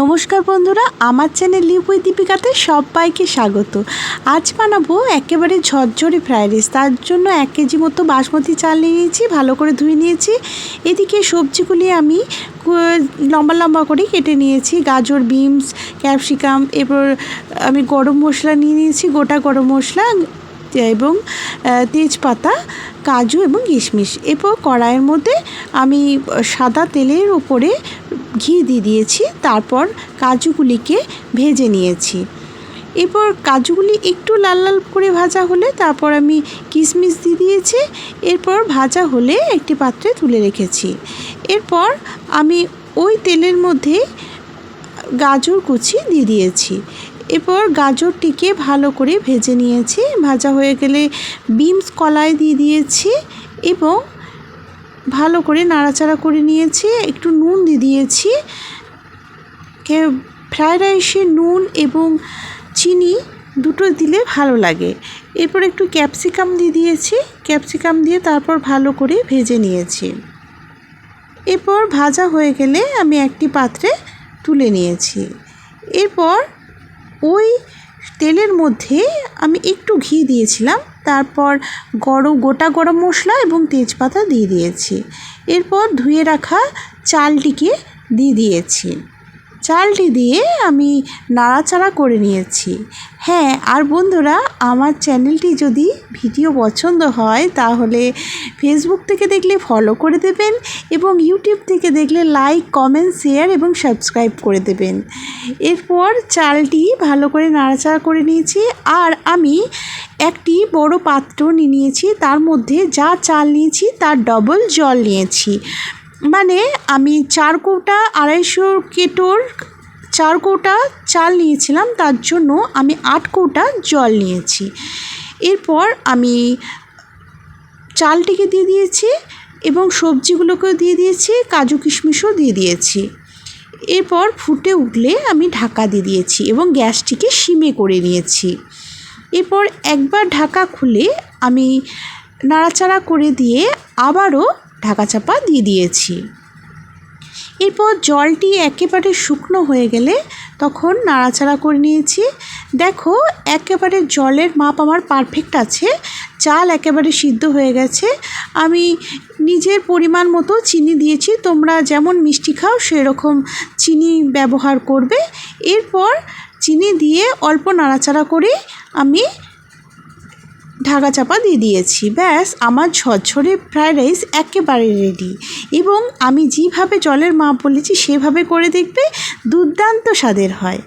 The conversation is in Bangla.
নমস্কার বন্ধুরা, আমার চ্যানেল লিপুই দীপিকাতে সবাইকে স্বাগত। আজ বানাবো একেবারে ঝরঝরে ফ্রাইড রাইস তার জন্য এক কেজি মতো বাসমতি চাল নিয়ে নিয়েছি, ভালো করে ধুয়ে নিয়েছি। এদিকে সবজিগুলি আমি লম্বা লম্বা করে কেটে নিয়েছি, গাজর বিনস ক্যাপসিকাম এরপর আমি গরম মশলা নিয়ে নিয়েছি, গোটা গরম মশলা, এবং তেজপাতা কাজু এবং কিশমিশ। এরপর কড়াইয়ের মধ্যে আমি সাদা তেলের উপরে ঘি দিয়ে দিয়েছি। তারপর কাজুগুলিকে ভেজে নিয়েছি। এরপর কাজুগুলি একটু লাল লাল করে ভাজা হলে তারপর আমি কিশমিশ দিয়ে দিয়েছি। এরপর ভাজা হলে একটি পাত্রে তুলে রেখেছি। এরপর আমি ওই তেলের মধ্যে গাজর কুচি দিয়ে দিয়েছি। এরপর গাজরটিকে ভালো করে ভেজে নিয়েছি। ভাজা হয়ে গেলে বিনস কলাই দিয়ে দিয়েছি এবং ভালো করে নাড়াচাড়া করে নিয়েছি। একটু নুন দিয়ে দিয়েছি। ফ্রায়েড রাইসে নুন এবং চিনি দুটো দিলে ভালো লাগে। এরপর একটু ক্যাপসিকাম দিয়ে দিয়েছি। ক্যাপসিকাম দিয়ে তারপর ভালো করে ভেজে নিয়েছি। এরপর ভাজা হয়ে গেলে আমি একটি পাত্রে তুলে নিয়েছি। এরপর ওই তেলের মধ্যে আমি একটু ঘি দিয়েছিলাম, তারপর গরম, গোটা গরম মশলা এবং তেজপাতা দিয়ে দিয়েছি। এরপর ধুয়ে রাখা চালটিকে দিয়ে দিয়েছি। চালটি দিয়ে আমি নাড়াচাড়া করে নিয়েছি। হ্যাঁ আর বন্ধুরা, আমার চ্যানেলটি যদি ভিডিও পছন্দ হয়, তাহলে ফেসবুক থেকে দেখলে ফলো করে দেবেন এবং ইউটিউব থেকে দেখলে লাইক কমেন্ট শেয়ার এবং সাবস্ক্রাইব করে দেবেন। এরপর চালটি ভালো করে নাড়াচাড়া করে নিয়েছি আর আমি একটি বড় পাত্র নিয়ে নিয়েছি। তার মধ্যে যা চাল নিয়েছি, তার ডবল জল নিয়েছি। মানে আমি চার কৌটা আড়াইশো কেটোর চার কৌটা চাল নিয়েছিলাম, তার জন্য আমি আট কৌটা জল নিয়েছি। এরপর আমি চালটিকে দিয়ে দিয়েছি এবং সবজিগুলোকেও দিয়ে দিয়েছি, কাজু কিশমিশও দিয়ে দিয়েছি। এরপর ফুটে উঠলে আমি ঢাকা দিয়ে দিয়েছি এবং গ্যাসটিকে সিমে করে নিয়েছি। এরপর একবার ঢাকা খুলে আমি নাড়াচাড়া করে দিয়ে আবারও ঢাকা চাপা দিয়ে দিয়েছি। এরপর জলটি একেবারে শুকনো হয়ে গেলে তখন নাড়াচাড়া করে নিয়েছি। দেখো, একেবারে জলের মাপ আমার পারফেক্ট আছে। চাল একেবারে সিদ্ধ হয়ে গেছে। আমি নিজের পরিমাণ মতো চিনি দিয়েছি। তোমরা যেমন মিষ্টি খাও, সেরকম চিনি ব্যবহার করবে। এরপর চিনি দিয়ে অল্প নাড়াচাড়া করে আমি ঢাকা চাপা দিয়ে দিয়েছি। ব্যাস, আমার ঝরঝরে ফ্রায়েড রাইস একেবারে রেডি এবং আমি যেভাবে জলের মাপ বলেছি, সেভাবে করে দেখবে দুর্দান্ত স্বাদের হয়।